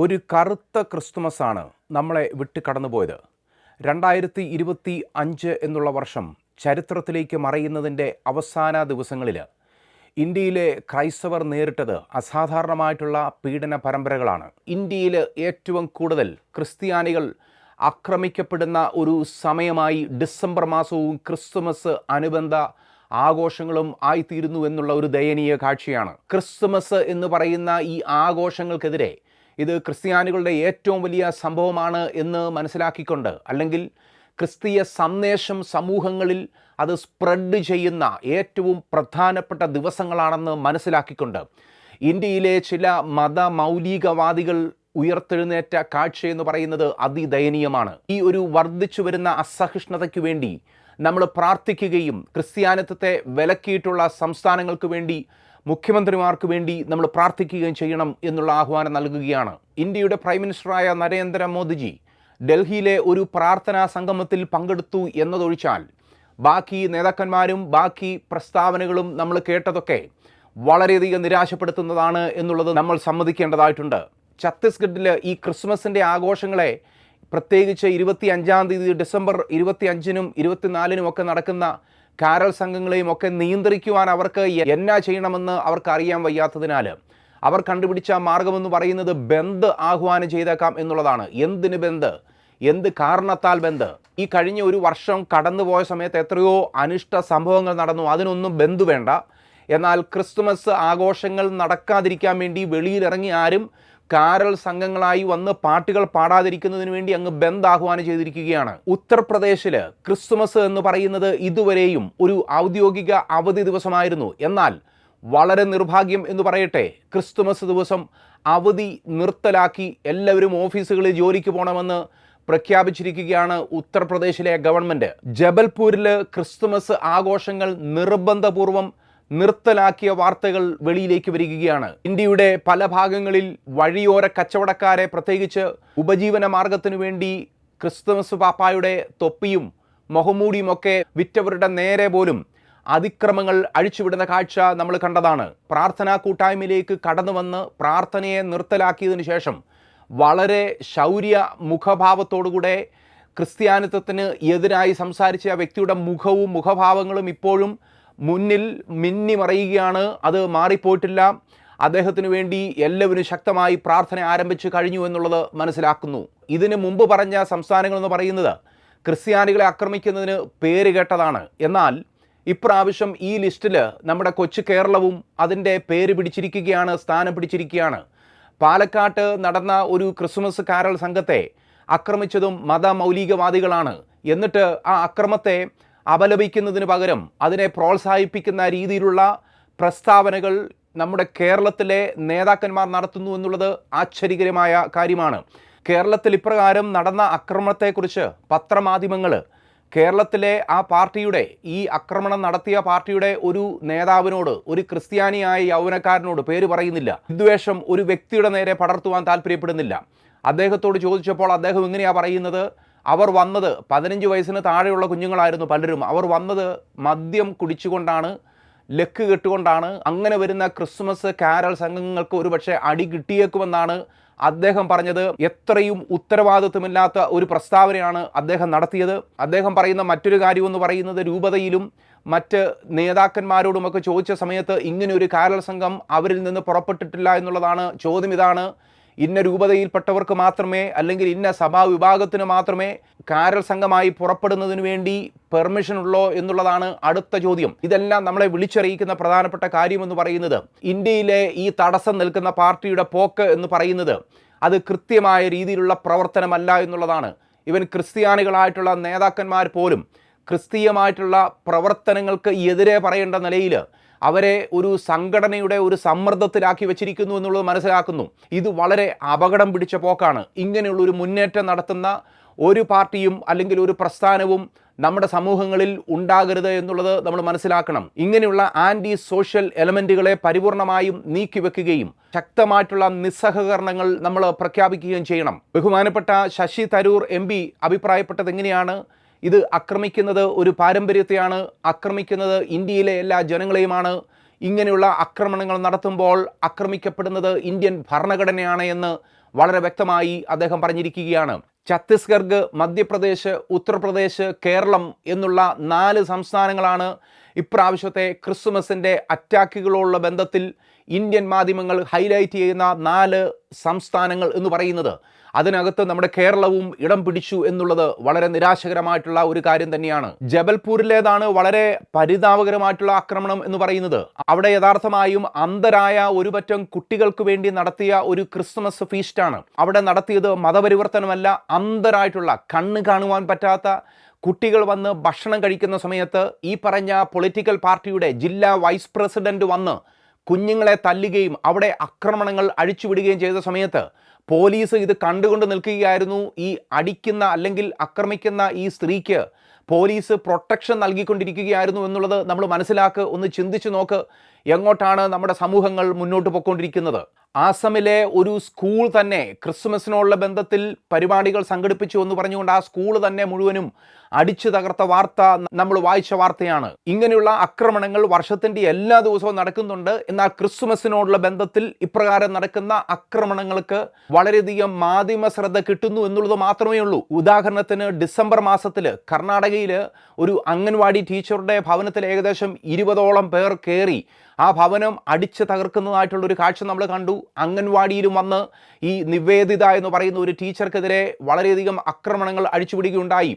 ഒരു കറുത്ത ക്രിസ്തുമസാണ് നമ്മളെ വിട്ട് കടന്നുപോയത്. രണ്ടായിരത്തി ഇരുപത്തി അഞ്ച് എന്നുള്ള വർഷം ചരിത്രത്തിലേക്ക് മറയുന്നതിന്റെ അവസാന ദിവസങ്ങളിൽ ഇന്ത്യയിലെ ക്രൈസ്തവർ നേരിട്ടത് അസാധാരണമായിട്ടുള്ള പീഡന പരമ്പരകളാണ്. ഇന്ത്യയിൽ ഏറ്റവും കൂടുതൽ ക്രിസ്ത്യാനികൾ ആക്രമിക്കപ്പെടുന്ന ഒരു സമയമായി ഡിസംബർ മാസവും ക്രിസ്തുമസ് അനുബന്ധ ആഘോഷങ്ങളും ആയിത്തീരുന്നു എന്നുള്ള ഒരു ദയനീയ കാഴ്ചയാണ്. ക്രിസ്തുമസ് എന്ന് പറയുന്ന ഈ ആഘോഷങ്ങൾക്കെതിരെ ഇത് ക്രിസ്ത്യാനികളുടെ ഏറ്റവും വലിയ സംഭവമാണ് എന്ന് മനസ്സിലാക്കിക്കൊണ്ട് അല്ലെങ്കിൽ ക്രിസ്തീയ സന്ദേശം സമൂഹങ്ങളിൽ അത് സ്പ്രെഡ് ചെയ്യുന്ന ഏറ്റവും പ്രധാനപ്പെട്ട ദിവസങ്ങളാണെന്ന് മനസ്സിലാക്കിക്കൊണ്ട് ഇന്ത്യയിലെ ചില മത മൗലികവാദികൾ ഉയർത്തെഴുന്നേറ്റ കാഴ്ച എന്ന് പറയുന്നത് അതിദയനീയമാണ്. ഈ ഒരു വർദ്ധിച്ചു വരുന്ന അസഹിഷ്ണുതയ്ക്ക് വേണ്ടി നമ്മൾ പ്രാർത്ഥിക്കുകയും ക്രിസ്ത്യാനിത്വത്തെ വിലക്കിയിട്ടുള്ള സംസ്ഥാനങ്ങൾക്ക് വേണ്ടി മുഖ്യമന്ത്രിമാർക്ക് വേണ്ടി നമ്മൾ പ്രാർത്ഥിക്കുകയും ചെയ്യണം എന്നുള്ള ആഹ്വാനം നൽകുകയാണ്. ഇന്ത്യയുടെ പ്രൈം മിനിസ്റ്ററായ നരേന്ദ്രമോദിജി ഡൽഹിയിലെ ഒരു പ്രാർത്ഥനാ സംഗമത്തിൽ പങ്കെടുത്തു എന്നതൊഴിച്ചാൽ ബാക്കി നേതാക്കന്മാരും ബാക്കി പ്രസ്താവനകളും നമ്മൾ കേട്ടതൊക്കെ വളരെയധികം നിരാശപ്പെടുത്തുന്നതാണ് എന്നുള്ളത് നമ്മൾ സമ്മതിക്കേണ്ടതായിട്ടുണ്ട്. ഛത്തീസ്ഗഡിൽ ഈ ക്രിസ്മസിന്റെ ആഘോഷങ്ങളെ പ്രത്യേകിച്ച് ഇരുപത്തി അഞ്ചാം തീയതി ഡിസംബർ ഇരുപത്തി അഞ്ചിനും ഇരുപത്തിനാലിനും ഒക്കെ നടക്കുന്ന കാരൽ സംഘങ്ങളെയും ഒക്കെ നിയന്ത്രിക്കുവാൻ അവർക്ക് എന്നാ ചെയ്യണമെന്ന് അവർക്ക് അറിയാൻ വയ്യാത്തതിനാൽ അവർ കണ്ടുപിടിച്ച മാർഗമെന്ന് പറയുന്നത് ബന്ദ് ആഹ്വാനം ചെയ്തേക്കാം എന്നുള്ളതാണ്. എന്തിന് ബന്ദ്? എന്ത് കാരണത്താൽ ബന്ദ്? ഈ കഴിഞ്ഞ ഒരു വർഷം കടന്നുപോയ സമയത്ത് എത്രയോ അനിഷ്ട സംഭവങ്ങൾ നടന്നു. അതിനൊന്നും ബന്ധു വേണ്ട. എന്നാൽ ക്രിസ്തുമസ് ആഘോഷങ്ങൾ നടക്കാതിരിക്കാൻ വേണ്ടി വെളിയിലിറങ്ങി ആരും കാരൽ സംഘങ്ങളായി വന്ന് പാട്ടുകൾ പാടാതിരിക്കുന്നതിന് വേണ്ടി അങ്ങ് ബന്ദ് ആഹ്വാനം ചെയ്തിരിക്കുകയാണ്. ഉത്തർപ്രദേശിൽ ക്രിസ്തുമസ് എന്ന് പറയുന്നത് ഇതുവരെയും ഒരു ഔദ്യോഗിക അവധി ദിവസമായിരുന്നു. എന്നാൽ വളരെ നിർഭാഗ്യം എന്ന് പറയട്ടെ ക്രിസ്തുമസ് ദിവസം അവധി നിർത്തലാക്കി എല്ലാവരും ഓഫീസുകളിൽ ജോലിക്ക് പോകണമെന്ന് പ്രഖ്യാപിച്ചിരിക്കുകയാണ് ഉത്തർപ്രദേശിലെ ഗവൺമെന്റ് ജബൽപൂരിൽ ക്രിസ്തുമസ് ആഘോഷങ്ങൾ നിർബന്ധപൂർവം നിർത്തലാക്കിയ വാർത്തകൾ വെളിയിലേക്ക് വരികയാണ്. ഇന്ത്യയുടെ പല ഭാഗങ്ങളിൽ വഴിയോര കച്ചവടക്കാരെ പ്രത്യേകിച്ച് ഉപജീവന മാർഗത്തിനു വേണ്ടി ക്രിസ്തുമസ് പാപ്പായുടെ തൊപ്പിയും മുഖമൂടിയും ഒക്കെ വിറ്റവരുടെ നേരെ പോലും അതിക്രമങ്ങൾ അഴിച്ചുവിടുന്ന കാഴ്ച നമ്മൾ കണ്ടതാണ്. പ്രാർത്ഥനാ കൂട്ടായ്മയിലേക്ക് കടന്നു വന്ന് പ്രാർത്ഥനയെ നിർത്തലാക്കിയതിനു ശേഷം വളരെ ശൗര്യ മുഖഭാവത്തോടുകൂടെ ക്രിസ്ത്യാനിത്വത്തിന് എതിരായി സംസാരിച്ച ആ വ്യക്തിയുടെ മുഖവും മുഖഭാവങ്ങളും ഇപ്പോഴും മുന്നിൽ മിന്നി മറയുകയാണ് അത് മാറിപ്പോയിട്ടില്ല. അദ്ദേഹത്തിന് വേണ്ടി എല്ലാവരും ശക്തമായി പ്രാർത്ഥന ആരംഭിച്ചു കഴിഞ്ഞു എന്നുള്ളത് മനസ്സിലാക്കുന്നു. ഇതിന് മുമ്പ് പറഞ്ഞ സംസ്ഥാനങ്ങളെന്ന് പറയുന്നത് ക്രിസ്ത്യാനികളെ ആക്രമിക്കുന്നതിന് പേര് കേട്ടതാണ്. എന്നാൽ ഇപ്രാവശ്യം ഈ ലിസ്റ്റിൽ നമ്മുടെ കൊച്ചു കേരളവും അതിന്റെ പേര് പിടിച്ചിരിക്കുകയാണ് സ്ഥാനം പിടിച്ചിരിക്കുകയാണ്. പാലക്കാട്ട് നടന്ന ഒരു ക്രിസ്മസ് കാരൽ സംഘത്തെ ആക്രമിച്ചതും മതമൗലികവാദികളാണ്. എന്നിട്ട് ആ അക്രമത്തെ അപലപിക്കുന്നതിന് പകരം അതിനെ പ്രോത്സാഹിപ്പിക്കുന്ന രീതിയിലുള്ള പ്രസ്താവനകൾ നമ്മുടെ കേരളത്തിലെ നേതാക്കന്മാർ നടത്തുന്നു എന്നുള്ളത് ആശ്ചര്യകരമായ കാര്യമാണ്. കേരളത്തിൽ ഇപ്രകാരം നടന്ന അക്രമത്തെക്കുറിച്ച് പത്രമാധ്യമങ്ങൾ കേരളത്തിലെ ആ പാർട്ടിയുടെ ഈ ആക്രമണം നടത്തിയ പാർട്ടിയുടെ ഒരു നേതാവിനോട് ഒരു ക്രിസ്ത്യാനിയായ യൗവനക്കാരനോട് പേര് പറയുന്നില്ല. വിദ്വേഷം ഒരു വ്യക്തിയുടെ നേരെ പടർത്തുവാൻ താല്പര്യപ്പെടുന്നില്ല. അദ്ദേഹത്തോട് ചോദിച്ചപ്പോൾ അദ്ദേഹം എങ്ങനെയാണ് പറയുന്നത്? അവർ വന്നത് പതിനഞ്ച് വയസ്സിന് താഴെയുള്ള കുഞ്ഞുങ്ങളായിരുന്നു പലരും. അവർ വന്നത് മദ്യം കുടിച്ചുകൊണ്ടാണ് ലക്ക് കെട്ടുകൊണ്ടാണ്. അങ്ങനെ വരുന്ന ക്രിസ്മസ് കാരൽ സംഘങ്ങൾക്ക് ഒരുപക്ഷെ അടി കിട്ടിയേക്കുമെന്നാണ് അദ്ദേഹം പറഞ്ഞത്. എത്രയും ഉത്തരവാദിത്വമില്ലാത്ത ഒരു പ്രസ്താവനയാണ് അദ്ദേഹം നടത്തിയത്. അദ്ദേഹം പറയുന്ന മറ്റൊരു കാര്യമെന്ന് പറയുന്നത് രൂപതയിലും മറ്റ് നേതാക്കന്മാരോടുമൊക്കെ ചോദിച്ച സമയത്ത് ഇങ്ങനെ ഒരു കാരൽ സംഘം അവരിൽ നിന്ന് പുറപ്പെട്ടിട്ടില്ല എന്നുള്ളതാണ് ചോദ്യം. ഇതാണ് ഇന്ന രൂപതയിൽപ്പെട്ടവർക്ക് മാത്രമേ അല്ലെങ്കിൽ ഇന്ന സഭാ വിഭാഗത്തിന് മാത്രമേ കാരൽ സംഘമായി പുറപ്പെടുന്നതിന് വേണ്ടി പെർമിഷൻ ഉള്ളോ എന്നുള്ളതാണ് അടുത്ത ചോദ്യം. ഇതെല്ലാം നമ്മളെ വിളിച്ചറിയിക്കുന്ന പ്രധാനപ്പെട്ട കാര്യം എന്ന് പറയുന്നത് ഇന്ത്യയിലെ ഈ തടസ്സം നിൽക്കുന്ന പാർട്ടിയുടെ പോക്ക് എന്ന് പറയുന്നത് അത് കൃത്യമായ രീതിയിലുള്ള പ്രവർത്തനമല്ല എന്നുള്ളതാണ്. ഇവൻ ക്രിസ്ത്യാനികളായിട്ടുള്ള നേതാക്കന്മാർ പോലും ക്രിസ്തീയമായിട്ടുള്ള പ്രവർത്തനങ്ങൾക്ക് എതിരെ പറയേണ്ട നിലയിൽ അവരെ ഒരു സംഘടനയുടെ ഒരു സമ്മർദ്ദത്തിലാക്കി വെച്ചിരിക്കുന്നു എന്നുള്ളത് മനസ്സിലാക്കുന്നു. ഇത് വളരെ അപകടം പിടിച്ച പോക്കാണ്. ഇങ്ങനെയുള്ളൊരു മുന്നേറ്റം നടത്തുന്ന ഒരു പാർട്ടിയും അല്ലെങ്കിൽ ഒരു പ്രസ്ഥാനവും നമ്മുടെ സമൂഹങ്ങളിൽ ഉണ്ടാകരുത് എന്നുള്ളത് നമ്മൾ മനസ്സിലാക്കണം. ഇങ്ങനെയുള്ള ആന്റി സോഷ്യൽ എലമെന്റുകളെ പരിപൂർണമായും നീക്കിവെക്കുകയും ശക്തമായിട്ടുള്ള നിസ്സഹകരണങ്ങൾ നമ്മൾ പ്രഖ്യാപിക്കുകയും ചെയ്യണം. ബഹുമാനപ്പെട്ട ശശി തരൂർ എം അഭിപ്രായപ്പെട്ടത് എങ്ങനെയാണ് ഇത് ആക്രമിക്കുന്നത് ഒരു പാരമ്പര്യത്തെയാണ് ആക്രമിക്കുന്നത് ഇന്ത്യയിലെ എല്ലാ ജനങ്ങളെയുമാണ്. ഇങ്ങനെയുള്ള ആക്രമണങ്ങൾ നടത്തുമ്പോൾ ആക്രമിക്കപ്പെടുന്നത് ഇന്ത്യൻ ഭരണഘടനയാണ് എന്ന് വളരെ വ്യക്തമായി അദ്ദേഹം പറഞ്ഞിരിക്കുകയാണ്. ഛത്തീസ്ഗർഗ് മധ്യപ്രദേശ് ഉത്തർപ്രദേശ് കേരളം എന്നുള്ള നാല് സംസ്ഥാനങ്ങളാണ് ഇപ്രാവശ്യത്തെ ക്രിസ്മസിന്റെ അറ്റാക്കുകളുള്ള ബന്ധത്തിൽ ഇന്ത്യൻ മാധ്യമങ്ങൾ ഹൈലൈറ്റ് ചെയ്യുന്ന നാല് സംസ്ഥാനങ്ങൾ എന്ന് പറയുന്നത്. അതിനകത്ത് നമ്മുടെ കേരളവും ഇടം പിടിച്ചു എന്നുള്ളത് വളരെ നിരാശകരമായിട്ടുള്ള ഒരു കാര്യം തന്നെയാണ്. ജബൽപൂരിലേതാണ് വളരെ പരിതാപകരമായിട്ടുള്ള ആക്രമണം എന്ന് പറയുന്നത്. അവിടെ യഥാർത്ഥമായും അന്ധരായ ഒരു പറ്റം കുട്ടികൾക്ക് വേണ്ടി നടത്തിയ ഒരു ക്രിസ്മസ് ഫീസ്റ്റാണ് അവിടെ നടത്തിയത് മതപരിവർത്തനമല്ല അന്ധരായിട്ടുള്ള കണ്ണ് കാണുവാൻ പറ്റാത്ത കുട്ടികൾ വന്ന് ഭക്ഷണം കഴിക്കുന്ന സമയത്ത് ഈ പറഞ്ഞ പൊളിറ്റിക്കൽ പാർട്ടിയുടെ ജില്ലാ വൈസ് പ്രസിഡന്റ് വന്ന് കുഞ്ഞുങ്ങളെ തല്ലുകയും അവിടെ ആക്രമണങ്ങൾ അഴിച്ചുവിടുകയും ചെയ്ത സമയത്ത് പോലീസ് ഇത് കണ്ടുകൊണ്ട് നിൽക്കുകയായിരുന്നു. ഈ അടിക്കുന്ന അല്ലെങ്കിൽ ആക്രമിക്കുന്ന ഈ സ്ത്രീക്ക് പോലീസ് പ്രൊട്ടക്ഷൻ നൽകിക്കൊണ്ടിരിക്കുകയായിരുന്നു എന്നുള്ളത് നമ്മൾ മനസ്സിലാക്കുക ഒന്ന് ചിന്തിച്ചു നോക്ക്. എങ്ങോട്ടാണ് നമ്മുടെ സമൂഹങ്ങൾ മുന്നോട്ട് പോയിക്കൊണ്ടിരിക്കുന്നത്? ആസമിലെ ഒരു സ്കൂൾ തന്നെ ക്രിസ്മസിനോടുള്ള ബന്ധത്തിൽ പരിപാടികൾ സംഘടിപ്പിച്ചു എന്ന് പറഞ്ഞുകൊണ്ട് ആ സ്കൂൾ തന്നെ മുഴുവനും അടിച്ചു തകർത്ത വാർത്ത നമ്മൾ വായിച്ച വാർത്തയാണ്. ഇങ്ങനെയുള്ള ആക്രമണങ്ങൾ വർഷത്തിന്റെ എല്ലാ ദിവസവും നടക്കുന്നുണ്ട്. എന്നാൽ ക്രിസ്മസിനോടുള്ള ബന്ധത്തിൽ ഇപ്രകാരം നടക്കുന്ന ആക്രമണങ്ങൾക്ക് വളരെയധികം മാധ്യമ ശ്രദ്ധ കിട്ടുന്നു എന്നുള്ളത് മാത്രമേ ഉള്ളൂ. ഉദാഹരണത്തിന് ഡിസംബർ മാസത്തിൽ കർണാടകയിൽ ഒരു അംഗൻവാടി ടീച്ചറുടെ ഭവനത്തിൽ ഏകദേശം ഇരുപതോളം പേർ കയറി ആ ഭവനം അടിച്ച് തകർക്കുന്നതായിട്ടുള്ള ഒരു കാഴ്ച നമ്മൾ കണ്ടു. അംഗൻവാടിയിലും വന്ന് ഈ നിവേദിത എന്ന് പറയുന്ന ഒരു ടീച്ചർക്കെതിരെ വളരെയധികം ആക്രമണങ്ങൾ അഴിച്ചുപിടിക്കുകയുണ്ടായി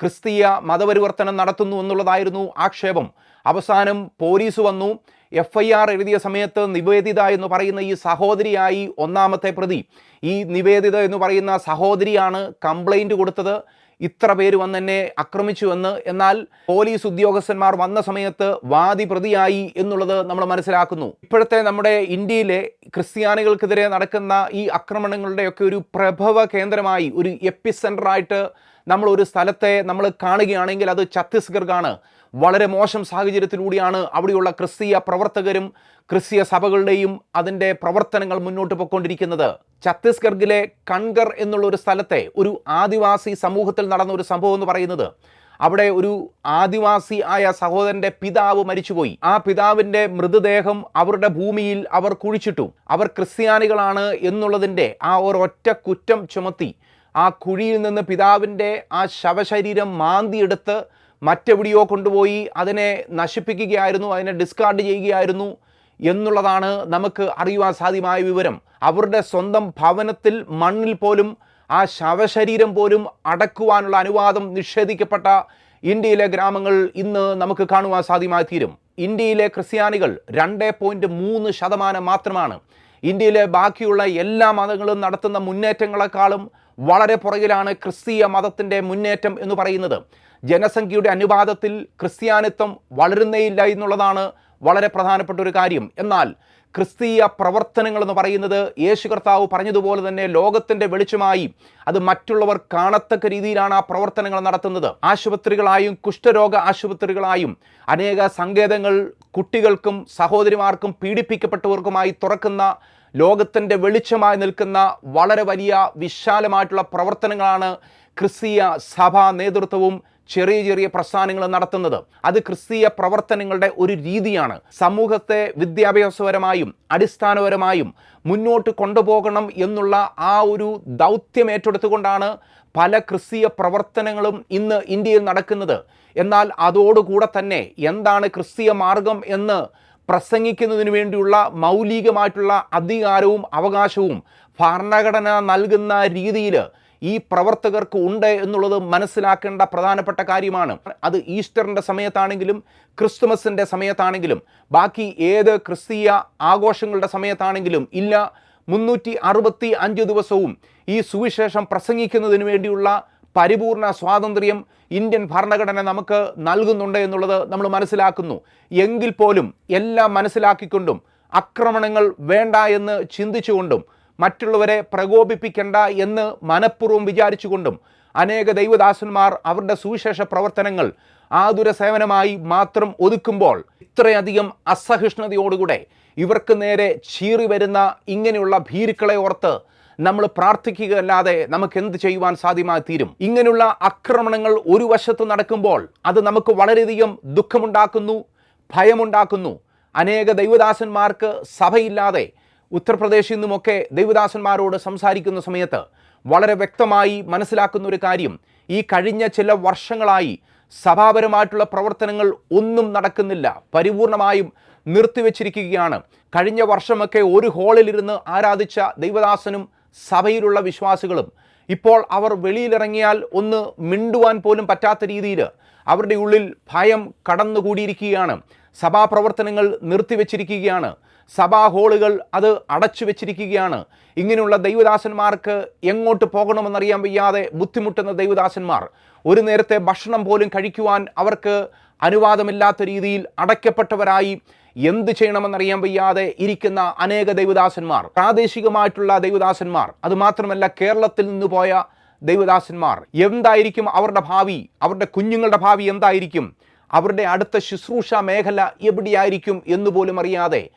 ക്രിസ്തീയ മതപരിവർത്തനം നടത്തുന്നു എന്നുള്ളതായിരുന്നു ആക്ഷേപം. അവസാനം പോലീസ് വന്നു. എഫ് ഐ ആർ എഴുതിയ സമയത്ത് നിവേദിത എന്ന് പറയുന്ന ഈ സഹോദരിയായി ഒന്നാമത്തെ പ്രതി. ഈ നിവേദിത എന്ന് പറയുന്ന സഹോദരിയാണ് കംപ്ലൈന്റ് കൊടുത്തത്. ഇത്ര പേര് വന്നെന്നെ ആക്രമിച്ചുവെന്ന് എന്നാൽ പോലീസ് ഉദ്യോഗസ്ഥന്മാർ വന്ന സമയത്ത് വാദി പ്രതിയായി എന്നുള്ളത് നമ്മൾ മനസ്സിലാക്കുന്നു. ഇപ്പോഴത്തെ നമ്മുടെ ഇന്ത്യയിലെ ക്രിസ്ത്യാനികൾക്കെതിരെ നടക്കുന്ന ഈ ആക്രമണങ്ങളുടെയൊക്കെ ഒരു പ്രഭവ കേന്ദ്രമായി ഒരു എപ്പിസെന്ററായിട്ട് നമ്മൾ ഒരു സ്ഥലത്തെ നമ്മൾ കാണുകയാണെങ്കിൽ അത് ഛത്തീസ്ഗഡാണ് വളരെ മോശം സാഹചര്യത്തിലൂടെയാണ് അവിടെയുള്ള ക്രിസ്തീയ പ്രവർത്തകരും ക്രിസ്തീയ സഭകളുടെയും അതിന്റെ പ്രവർത്തനങ്ങൾ മുന്നോട്ട് പോയിക്കൊണ്ടിരിക്കുന്നത്. ഛത്തീസ്ഗഡിലെ കൺഗർ എന്നുള്ള ഒരു സ്ഥലത്തെ ഒരു ആദിവാസി സമൂഹത്തിൽ നടന്ന ഒരു സംഭവം എന്ന് പറയുന്നത്. അവിടെ ഒരു ആദിവാസി ആയ സഹോദരന്റെ പിതാവ് മരിച്ചുപോയി. ആ പിതാവിന്റെ മൃതദേഹം അവരുടെ ഭൂമിയിൽ അവർ കുഴിച്ചിട്ടു. അവർ ക്രിസ്ത്യാനികളാണ് എന്നുള്ളതിന്റെ ആ ഒരൊറ്റ കുറ്റം ചുമത്തി ആ കുഴിയിൽ നിന്ന് പിതാവിന്റെ ആ ശവശരീരം മാന്തിയെടുത്ത് മറ്റെവിടെയോ കൊണ്ടുപോയി അതിനെ നശിപ്പിക്കുകയായിരുന്നു അതിനെ ഡിസ്കാർഡ് ചെയ്യുകയായിരുന്നു എന്നുള്ളതാണ് നമുക്ക് അറിയുവാൻ സാധ്യമായ വിവരം. അവരുടെ സ്വന്തം ഭവനത്തിൽ മണ്ണിൽ പോലും ആ ശവശരീരം പോലും അടക്കുവാനുള്ള അനുവാദം നിഷേധിക്കപ്പെട്ട ഇന്ത്യയിലെ ഗ്രാമങ്ങൾ ഇന്ന് നമുക്ക് കാണുവാൻ സാധ്യമായി തീരും. ഇന്ത്യയിലെ ക്രിസ്ത്യാനികൾ രണ്ട് പോയിന്റ് മൂന്ന് ശതമാനം മാത്രമാണ്. ഇന്ത്യയിലെ ബാക്കിയുള്ള എല്ലാ മതങ്ങളും നടത്തുന്ന മുന്നേറ്റങ്ങളെക്കാളും വളരെ പുറകിലാണ് ക്രിസ്തീയ മതത്തിന്റെ മുന്നേറ്റം എന്ന് പറയുന്നത്. ജനസംഖ്യയുടെ അനുപാതത്തിൽ ക്രിസ്ത്യാനിത്വം വളരുന്നേയില്ല എന്നുള്ളതാണ് വളരെ പ്രധാനപ്പെട്ട ഒരു കാര്യം. എന്നാൽ ക്രിസ്തീയ പ്രവർത്തനങ്ങൾ എന്ന് പറയുന്നത് യേശു കർത്താവ് പറഞ്ഞതുപോലെ തന്നെ ലോകത്തിന്റെ വെളിച്ചമായി അത് മറ്റുള്ളവർ കാണത്തക്ക രീതിയിലാണ് ആ പ്രവർത്തനങ്ങൾ നടത്തുന്നത്. ആശുപത്രികളായും കുഷ്ഠരോഗ ആശുപത്രികളായും അനേക സങ്കേതങ്ങൾ കുട്ടികൾക്കും സഹോദരിമാർക്കും പീഡിപ്പിക്കപ്പെട്ടവർക്കുമായി തുറക്കുന്ന ലോകത്തിന്റെ വെളിച്ചമായി നിൽക്കുന്ന വളരെ വലിയ വിശാലമായിട്ടുള്ള പ്രവർത്തനങ്ങളാണ് ക്രിസ്തീയ സഭാ നേതൃത്വവും ചെറിയ ചെറിയ പ്രസ്ഥാനങ്ങൾ നടത്തുന്നത്. അത് ക്രിസ്തീയ പ്രവർത്തനങ്ങളുടെ ഒരു രീതിയാണ്. സമൂഹത്തെ വിദ്യാഭ്യാസപരമായും അടിസ്ഥാനപരമായും മുന്നോട്ട് കൊണ്ടുപോകണം എന്നുള്ള ആ ഒരു ദൗത്യം ഏറ്റെടുത്തുകൊണ്ടാണ് പല ക്രിസ്തീയ പ്രവർത്തനങ്ങളും ഇന്ന് ഇന്ത്യയിൽ നടക്കുന്നത്. എന്നാൽ അതോടുകൂടെ തന്നെ എന്താണ് ക്രിസ്തീയ മാർഗം എന്ന് പ്രസംഗിക്കുന്നതിന് വേണ്ടിയുള്ള മൗലികമായിട്ടുള്ള അധികാരവും അവകാശവും ഭരണഘടന നൽകുന്ന രീതിയിൽ ഈ പ്രവർത്തകർക്ക് ഉണ്ട് എന്നുള്ളത് മനസ്സിലാക്കേണ്ട പ്രധാനപ്പെട്ട കാര്യമാണ്. അത് ഈസ്റ്ററിന്റെ സമയത്താണെങ്കിലും ക്രിസ്തുമസിന്റെ സമയത്താണെങ്കിലും ബാക്കി ഏത് ക്രിസ്തീയ ആഘോഷങ്ങളുടെ സമയത്താണെങ്കിലും ഇല്ല മുന്നൂറ്റി അറുപത്തി അഞ്ച് ദിവസവും ഈ സുവിശേഷം പ്രസംഗിക്കുന്നതിന് വേണ്ടിയുള്ള പരിപൂർണ സ്വാതന്ത്ര്യം ഇന്ത്യൻ ഭരണഘടന നമുക്ക് നൽകുന്നുണ്ട് എന്നുള്ളത് നമ്മൾ മനസ്സിലാക്കുന്നു. എങ്കിൽ പോലും എല്ലാം മനസ്സിലാക്കിക്കൊണ്ടും ആക്രമണങ്ങൾ വേണ്ട എന്ന് ചിന്തിച്ചുകൊണ്ടും മറ്റുള്ളവരെ പ്രകോപിപ്പിക്കേണ്ട എന്ന് മനഃപൂർവം വിചാരിച്ചുകൊണ്ടും അനേക ദൈവദാസന്മാർ അവരുടെ സുവിശേഷ പ്രവർത്തനങ്ങൾ ആതുര സേവനമായി മാത്രം ഒതുക്കുമ്പോൾ ഇത്രയധികം അസഹിഷ്ണുതയോടുകൂടെ ഇവർക്ക് നേരെ ചീറി വരുന്ന ഇങ്ങനെയുള്ള ഭീരുക്കളെ ഓർത്ത് നമ്മൾ പ്രാർത്ഥിക്കുകയല്ലാതെ നമുക്ക് എന്ത് ചെയ്യുവാൻ സാധ്യമായി തീരും? ഇങ്ങനെയുള്ള ആക്രമണങ്ങൾ ഒരു വശത്ത് നടക്കുമ്പോൾ അത് നമുക്ക് വളരെയധികം ദുഃഖമുണ്ടാക്കുന്നു ഭയമുണ്ടാക്കുന്നു. അനേക ദൈവദാസന്മാർക്ക് സഭയില്ലാതെ ഉത്തർപ്രദേശിൽ നിന്നുമൊക്കെ ദൈവദാസന്മാരോട് സംസാരിക്കുന്ന സമയത്ത് വളരെ വ്യക്തമായി മനസ്സിലാക്കുന്ന ഒരു കാര്യം ഈ കഴിഞ്ഞ ചില വർഷങ്ങളായി സഭാപരമായിട്ടുള്ള പ്രവർത്തനങ്ങൾ ഒന്നും നടക്കുന്നില്ല. പരിപൂർണമായും നിർത്തിവെച്ചിരിക്കുകയാണ്. കഴിഞ്ഞ വർഷമൊക്കെ ഒരു ഹാളിലിരുന്ന് ആരാധിച്ച ദൈവദാസനും സഭയിലുള്ള വിശ്വാസികളും ഇപ്പോൾ അവർ വെളിയിലിറങ്ങിയാൽ ഒന്ന് മിണ്ടുവാൻ പോലും പറ്റാത്ത രീതിയിൽ അവരുടെ ഉള്ളിൽ ഭയം കടന്നുകൂടിയിരിക്കുകയാണ്. സഭാപ്രവർത്തനങ്ങൾ നിർത്തിവെച്ചിരിക്കുകയാണ്. സഭാ ഹോളുകൾ അത് അടച്ചു വെച്ചിരിക്കുകയാണ്. ഇങ്ങനെയുള്ള ദൈവദാസന്മാർക്ക് എങ്ങോട്ട് പോകണമെന്നറിയാൻ വയ്യാതെ ബുദ്ധിമുട്ടുന്ന ദൈവദാസന്മാർ ഒരു നേരത്തെ ഭക്ഷണം പോലും കഴിക്കുവാൻ അവർക്ക് അനുവാദമില്ലാത്ത രീതിയിൽ അടയ്ക്കപ്പെട്ടവരായി എന്ത് ചെയ്യണമെന്നറിയാൻ വയ്യാതെ ഇരിക്കുന്ന അനേക ദൈവദാസന്മാർ പ്രാദേശികമായിട്ടുള്ള ദൈവദാസന്മാർ അതുമാത്രമല്ല കേരളത്തിൽ നിന്ന് പോയ ദൈവദാസന്മാർ. എന്തായിരിക്കും അവരുടെ ഭാവി? അവരുടെ കുഞ്ഞുങ്ങളുടെ ഭാവി എന്തായിരിക്കും? അവരുടെ അടുത്ത ശുശ്രൂഷ മേഖല എവിടെയായിരിക്കും എന്ന് പോലും അറിയാതെ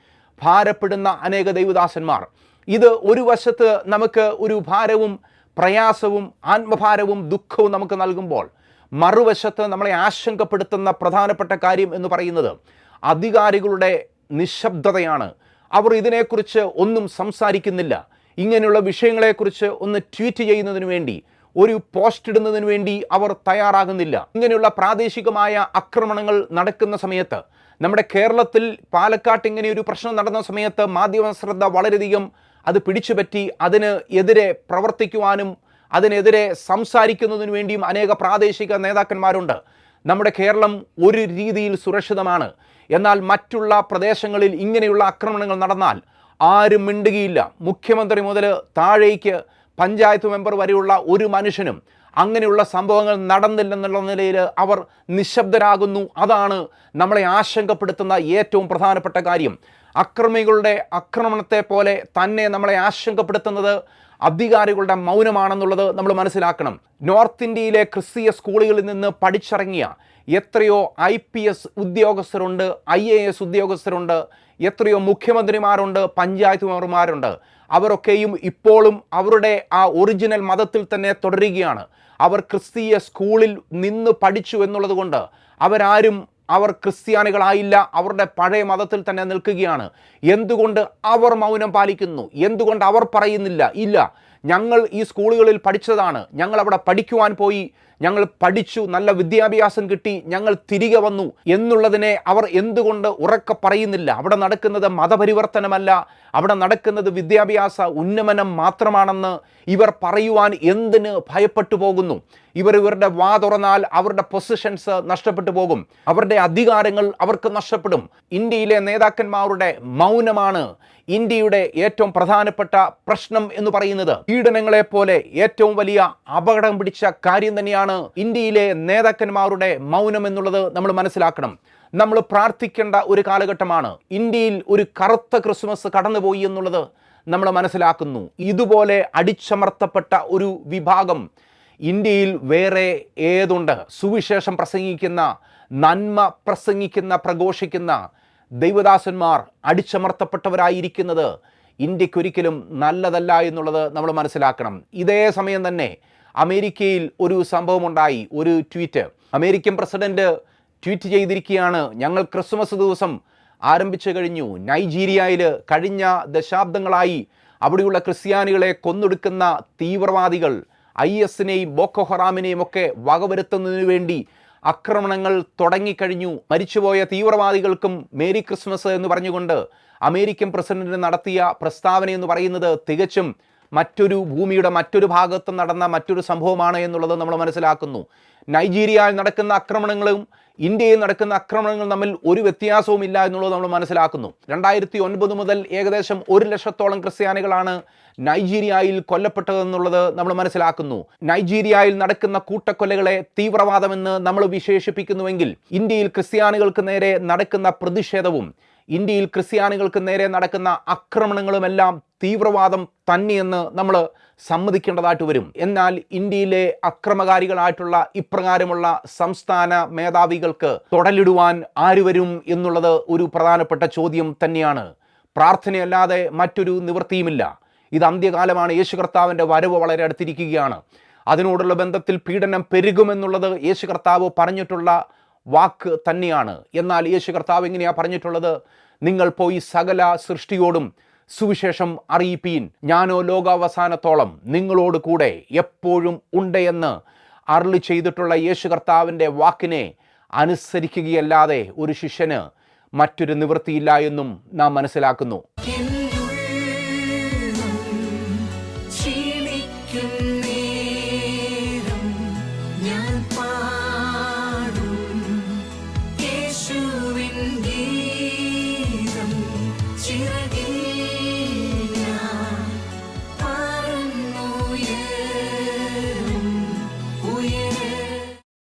ഭാരപ്പെടുന്ന അനേക ദൈവദാസന്മാർ. ഇത് ഒരു വശത്ത് നമുക്ക് ഒരു ഭാരവും പ്രയാസവും ആത്മഭാരവും ദുഃഖവും നമുക്ക് നൽകുമ്പോൾ മറുവശത്ത് നമ്മളെ ആശങ്കപ്പെടുത്തുന്ന പ്രധാനപ്പെട്ട കാര്യം എന്ന് പറയുന്നത് അധികാരികളുടെ നിശബ്ദതയാണ്. അവർ ഇതിനെക്കുറിച്ച് ഒന്നും സംസാരിക്കുന്നില്ല. ഇങ്ങനെയുള്ള വിഷയങ്ങളെക്കുറിച്ച് ഒന്ന് ട്വീറ്റ് ചെയ്യുന്നതിന് വേണ്ടി ഒരു പോസ്റ്റ് ഇടുന്നതിന് വേണ്ടി അവർ തയ്യാറാകുന്നില്ല. ഇങ്ങനെയുള്ള പ്രാദേശികമായ ആക്രമണങ്ങൾ നടക്കുന്ന സമയത്ത് നമ്മുടെ കേരളത്തിൽ പാലക്കാട്ട് ഇങ്ങനെ ഒരു പ്രശ്നം നടന്ന സമയത്ത് മാധ്യമ ശ്രദ്ധ വളരെയധികം അത് പിടിച്ചുപറ്റി അതിന് എതിരെ പ്രവർത്തിക്കുവാനും അതിനെതിരെ സംസാരിക്കുന്നതിനു വേണ്ടിയും അനേക പ്രാദേശിക നേതാക്കന്മാരുണ്ട്. നമ്മുടെ കേരളം ഒരു രീതിയിൽ സുരക്ഷിതമാണ്. എന്നാൽ മറ്റുള്ള പ്രദേശങ്ങളിൽ ഇങ്ങനെയുള്ള ആക്രമണങ്ങൾ നടന്നാൽ ആരും മിണ്ടുകയില്ല. മുഖ്യമന്ത്രി മുതൽ താഴേക്ക് പഞ്ചായത്ത് മെമ്പർ വരെയുള്ള ഒരു മനുഷ്യനും അങ്ങനെയുള്ള സംഭവങ്ങൾ നടന്നില്ലെന്നുള്ള നിലയിൽ അവർ നിശബ്ദരാകുന്നു. അതാണ് നമ്മളെ ആശങ്കപ്പെടുത്തുന്ന ഏറ്റവും പ്രധാനപ്പെട്ട കാര്യം. അക്രമികളുടെ ആക്രമണത്തെ പോലെ തന്നെ നമ്മളെ ആശങ്കപ്പെടുത്തുന്നത് അധികാരികളുടെ മൗനമാണെന്നുള്ളത് നമ്മൾ മനസ്സിലാക്കണം. നോർത്ത് ഇന്ത്യയിലെ ക്രിസ്തീയ സ്കൂളുകളിൽ നിന്ന് പഠിച്ചിറങ്ങിയ എത്രയോ ഐ പി എസ് ഉദ്യോഗസ്ഥരുണ്ട് ഐ എ എസ് ഉദ്യോഗസ്ഥരുണ്ട് എത്രയോ മുഖ്യമന്ത്രിമാരുണ്ട് പഞ്ചായത്ത് മെമ്പർമാരുണ്ട് അവരൊക്കെയും ഇപ്പോഴും അവരുടെ ആ ഒറിജിനൽ മതത്തിൽ തന്നെ തുടരുകയാണ്. അവർ ക്രിസ്തീയ സ്കൂളിൽ നിന്ന് പഠിച്ചു എന്നുള്ളത് കൊണ്ട് അവരാരും അവർ ക്രിസ്ത്യാനികളായില്ല അവരുടെ പഴയ മതത്തിൽ തന്നെ നിൽക്കുകയാണ്. എന്തുകൊണ്ട് അവർ മൗനം പാലിക്കുന്നു? എന്തുകൊണ്ട് അവർ പറയുന്നില്ല? ഇല്ല. ഞങ്ങൾ ഈ സ്കൂളുകളിൽ പഠിച്ചതാണ്. ഞങ്ങൾ അവിടെ പഠിക്കുവാൻ പോയി. ഞങ്ങൾ പഠിച്ചു നല്ല വിദ്യാഭ്യാസം കിട്ടി ഞങ്ങൾ തിരികെ വന്നു എന്നുള്ളതിനെ അവർ എന്തുകൊണ്ട് ഉറക്കെ പറയുന്നില്ല? അവിടെ നടക്കുന്നത് മതപരിവർത്തനമല്ല. അവിടെ നടക്കുന്നത് വിദ്യാഭ്യാസ ഉന്നമനം മാത്രമാണെന്ന് ഇവർ പറയുവാൻ എന്തിന് ഭയപ്പെട്ടു പോകുന്നു? ഇവർ ഇവരുടെ വാ തുറന്നാൽ അവരുടെ പൊസിഷൻസ് നഷ്ടപ്പെട്ടു പോകും. അവരുടെ അധികാരങ്ങൾ അവർക്ക് നഷ്ടപ്പെടും. ഇന്ത്യയിലെ നേതാക്കന്മാരുടെ മൗനമാണ് ഇന്ത്യയുടെ ഏറ്റവും പ്രധാനപ്പെട്ട പ്രശ്നം എന്ന് പറയുന്നത്. പീഡനങ്ങളെ പോലെ ഏറ്റവും വലിയ അപകടം പിടിച്ച കാര്യം തന്നെയാണ് ഇന്ത്യയിലെ നേതാക്കന്മാരുടെ മൗനം എന്നുള്ളത് നമ്മൾ മനസ്സിലാക്കണം. നമ്മൾ പ്രാർത്ഥിക്കേണ്ട ഒരു കാലഘട്ടമാണ്. ഇന്ത്യയിൽ ഒരു കറുത്ത ക്രിസ്മസ് കടന്നുപോയി എന്നുള്ളത് നമ്മൾ മനസ്സിലാക്കുന്നു. ഇതുപോലെ അടിച്ചമർത്തപ്പെട്ട ഒരു വിഭാഗം ഇന്ത്യയിൽ വേറെ ഏതുണ്ട്? സുവിശേഷം പ്രസംഗിക്കുന്ന നന്മ പ്രസംഗിക്കുന്ന പ്രഘോഷിക്കുന്ന ദൈവദാസന്മാർ അടിച്ചമർത്തപ്പെട്ടവരായിരിക്കുന്നത് ഇന്ത്യക്കൊരിക്കലും നല്ലതല്ല എന്നുള്ളത് നമ്മൾ മനസ്സിലാക്കണം. ഇതേ സമയം തന്നെ അമേരിക്കയിൽ ഒരു സംഭവമുണ്ടായി ഒരു ട്വീറ്റ്. അമേരിക്കൻ പ്രസിഡന്റ് ട്വീറ്റ് ചെയ്തിരിക്കുകയാണ് ഞങ്ങൾ ക്രിസ്മസ് ദിവസം ആരംഭിച്ചു കഴിഞ്ഞു. നൈജീരിയയിൽ കഴിഞ്ഞ ദശാബ്ദങ്ങളായി അവിടെയുള്ള ക്രിസ്ത്യാനികളെ കൊന്നൊടുക്കുന്ന തീവ്രവാദികൾ ഐ എസിനെയും ബോക്കോ ഹറാമിനെയും ഒക്കെ വകവരുത്തുന്നതിനു വേണ്ടി ആക്രമണങ്ങൾ തുടങ്ങിക്കഴിഞ്ഞു. മരിച്ചുപോയ തീവ്രവാദികൾക്കും മേരി ക്രിസ്മസ് എന്ന് പറഞ്ഞുകൊണ്ട് അമേരിക്കൻ പ്രസിഡന്റ് നടത്തിയ പ്രസ്താവന എന്ന് പറയുന്നത് തികച്ചും മറ്റൊരു ഭൂമിയുടെ മറ്റൊരു ഭാഗത്ത് നടന്ന മറ്റൊരു സംഭവമാണ് എന്നുള്ളത് നമ്മൾ മനസ്സിലാക്കുന്നു. നൈജീരിയയിൽ നടക്കുന്ന ആക്രമണങ്ങളും ഇന്ത്യയിൽ നടക്കുന്ന ആക്രമണങ്ങൾ തമ്മിൽ ഒരു വ്യത്യാസവും ഇല്ല എന്നുള്ളത് നമ്മൾ മനസ്സിലാക്കുന്നു. രണ്ടായിരത്തി ഒൻപത് മുതൽ ഏകദേശം ഒരു ലക്ഷത്തോളം ക്രിസ്ത്യാനികളാണ് നൈജീരിയയിൽ കൊല്ലപ്പെട്ടതെന്നുള്ളത് നമ്മൾ മനസ്സിലാക്കുന്നു. നൈജീരിയയിൽ നടക്കുന്ന കൂട്ടക്കൊലകളെ തീവ്രവാദമെന്ന് നമ്മൾ വിശേഷിപ്പിക്കുന്നുവെങ്കിൽ ഇന്ത്യയിൽ ക്രിസ്ത്യാനികൾക്ക് നേരെ നടക്കുന്ന പ്രതിഷേധവും ഇന്ത്യയിൽ ക്രിസ്ത്യാനികൾക്ക് നേരെ നടക്കുന്ന ആക്രമണങ്ങളുമെല്ലാം തീവ്രവാദം തന്നെയെന്ന് നമ്മൾ സമ്മതിക്കേണ്ടതായിട്ട് വരും. എന്നാൽ ഇന്ത്യയിലെ അക്രമകാരികളായിട്ടുള്ള ഇപ്രകാരമുള്ള സംസ്ഥാന മേധാവികൾക്ക് തുടലിടുവാൻ ആര് വരും എന്നുള്ളത് ഒരു പ്രധാനപ്പെട്ട ചോദ്യം തന്നെയാണ്. പ്രാർത്ഥനയല്ലാതെ മറ്റൊരു നിവൃത്തിയുമില്ല. ഇത് അന്ത്യകാലമാണ്. യേശു കർത്താവിന്റെ വരവ് വളരെ അടുത്തിരിക്കുകയാണ്. അതിനോടുള്ള ബന്ധത്തിൽ പീഡനം പെരുകുമെന്നുള്ളത് യേശു കർത്താവ് പറഞ്ഞിട്ടുള്ള വാക്ക് തന്നെയാണ്. എന്നാൽ യേശു കർത്താവ് എങ്ങനെയാണ് പറഞ്ഞിട്ടുള്ളത്? നിങ്ങൾ പോയി സകല സൃഷ്ടിയോടും സുവിശേഷം അറിയിപ്പീൻ. ഞാനോ ലോകാവസാനത്തോളം നിങ്ങളോട് കൂടെ എപ്പോഴും ഉണ്ട് എന്ന് അരുളി ചെയ്തിട്ടുള്ള യേശു കർത്താവിന്റെ വാക്കിനെ അനുസരിക്കുകയല്ലാതെ ഒരു ശിഷ്യന് മറ്റൊരു നിവൃത്തിയില്ല എന്നും നാം മനസ്സിലാക്കുന്നു.